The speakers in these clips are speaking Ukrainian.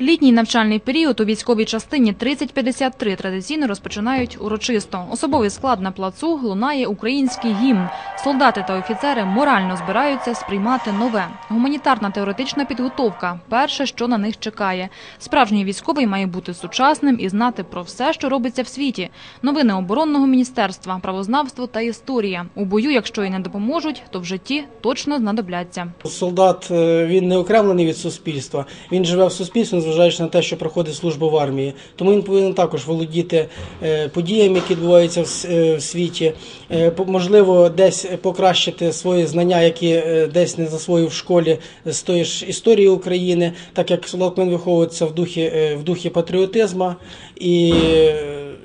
Літній навчальний період у військовій частині 3053 традиційно розпочинають урочисто. Особовий склад на плацу лунає український гімн. Солдати та офіцери морально збираються сприймати нове. Гуманітарна теоретична підготовка – перше, що на них чекає. Справжній військовий має бути сучасним і знати про все, що робиться в світі. Новини оборонного міністерства, правознавство та історія. У бою, якщо і не допоможуть, то в житті точно знадобляться. Солдат е, він не окремлений від суспільства. Він живе в суспільстві, незважаючи на те, що проходить службу в армії. Тому він повинен також володіти е, подіями, які відбуваються в е, світі. Е, Можливо, десь покращити свої знання, які десь не засвоїв в школі з тої ж історії України, так як Солокмен виховується в духі в духі патріотизму і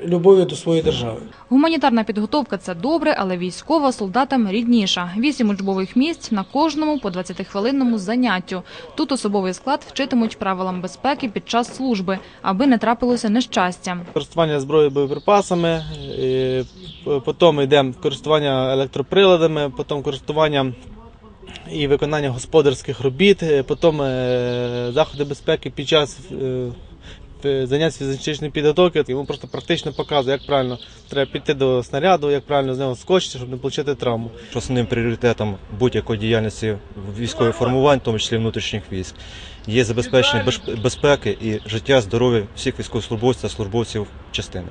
любові до своєї держави. Гуманітарна підготовка – це добре, але військова солдатам рідніша. Вісім учбових місць на кожному по 20-хвилинному заняттю. Тут особовий склад вчитимуть правилам безпеки під час служби, аби не трапилося нещастя. користування зброєю боєприпасами, і потім йде користування електроприладами, потім користування і виконання господарських робіт, потім е, заходи безпеки під час е, занять з фізичної підготовки. Йому просто практично показує, як правильно треба піти до снаряду, як правильно з нього скочити, щоб не отримати травму. Основним пріоритетом будь-якої діяльності військових формувань, в тому числі внутрішніх військ, є забезпечення безпеки і життя, здоров'я всіх військовослужбовців та службовців частини.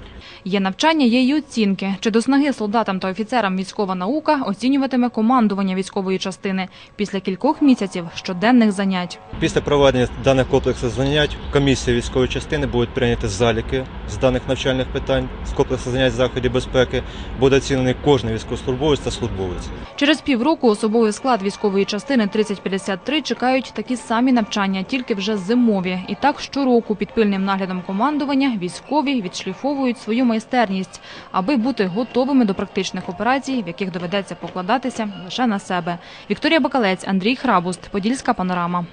Є навчання, є й оцінки. Чи до снаги солдатам та офіцерам військова наука оцінюватиме командування військової частини після кількох місяців щоденних занять. Після проведення даних комплексів занять комісія військової частини буде прийняти заліки з даних навчальних питань з комплексу занять заходів безпеки. Буде оцінений кожен військовослужбовець та службовець. Через півроку особовий склад військової частини 3053 чекають такі самі навчання, тільки вже зимові. І так щороку під пильним наглядом командування військові відшліфовують свою майстерність, аби бути готовими до практичних операцій, в яких доведеться покладатися лише на себе. Вікторія Бакалець, Андрій Храбуст, Подільська панорама.